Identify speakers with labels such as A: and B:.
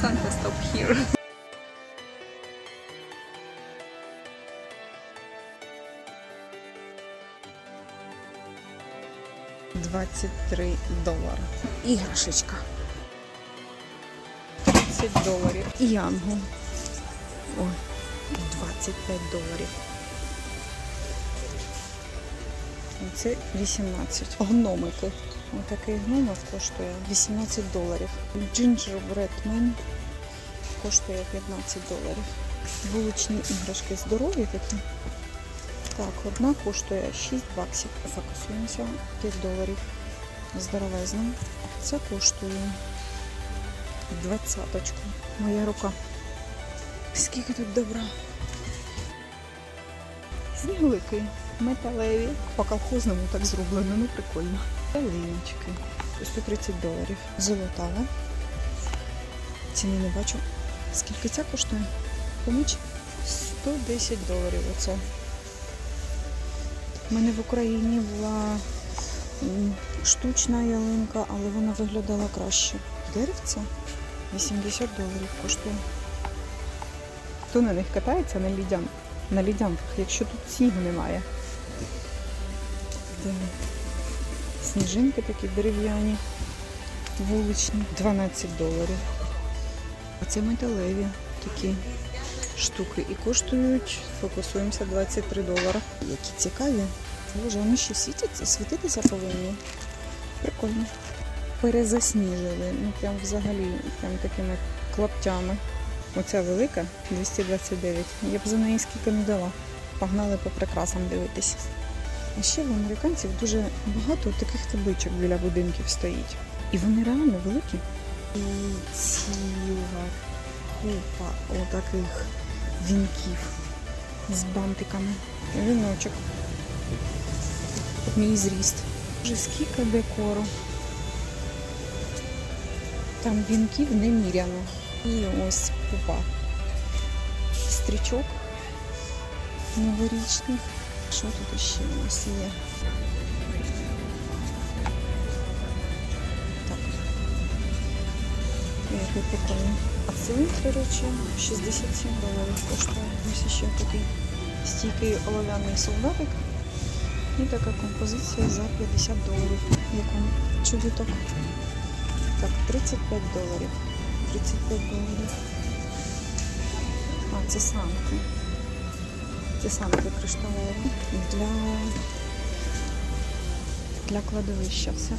A: Santa stop here. Двадцять три долари. Іграшечка. 30 доларів. І янгол. Ой, 25 доларів. Це 18. Гномики. Отакий гномик коштує 18 доларів. Gingerbread Man коштує 15 доларів. Вуличні іграшки здорові такі. Так, одна коштує 6 баксів. Фокусуємося 5 доларів. Здоровезна. Це коштує двадцяточку. Моя рука. Скільки тут добра. Сніговики металеві. По колхозному так зроблено, ну прикольно. Ялиночки. 130 доларів. Золотава. Ціни не бачу. Скільки ця коштує? Поміч? 110 доларів оце. У мене в Україні була штучна ялинка, але вона виглядала краще. Деревця 80 доларів коштує. Хто на них катається на лідян, на лідянках, якщо тут снігу немає. Де? Сніжинки такі дерев'яні, вуличні, 12 доларів. А це металеві такі штуки і коштують, фокусуємося 23 долари. Які цікаві. Боже, вони ще світяться, світитися повинні. Прикольно. Перезасніжили. Ну прям взагалі, прям такими клаптями. Оця велика 229. Я б за неї скільки не дала. Погнали по прикрасам дивитись. А ще в американців дуже багато таких табличок біля будинків стоїть. І вони реально великі. І ціла купа отаких вінків з бантиками. Віночок. Мій зріст. Вже скільки декору. Там вінків неміряно. І ось купа стрічок новорічних. Що тут ще у нас є? Так. Який прикольний. А це, до речі, 67 доларів коштує. Ось ще такий стійкий олов'яний солдатик. І така композиція за 50 доларів. Як вам чобіток? Так, 35 доларів. 35 доларів. А, це санки. Це санки кришталеві для, для кладовища все.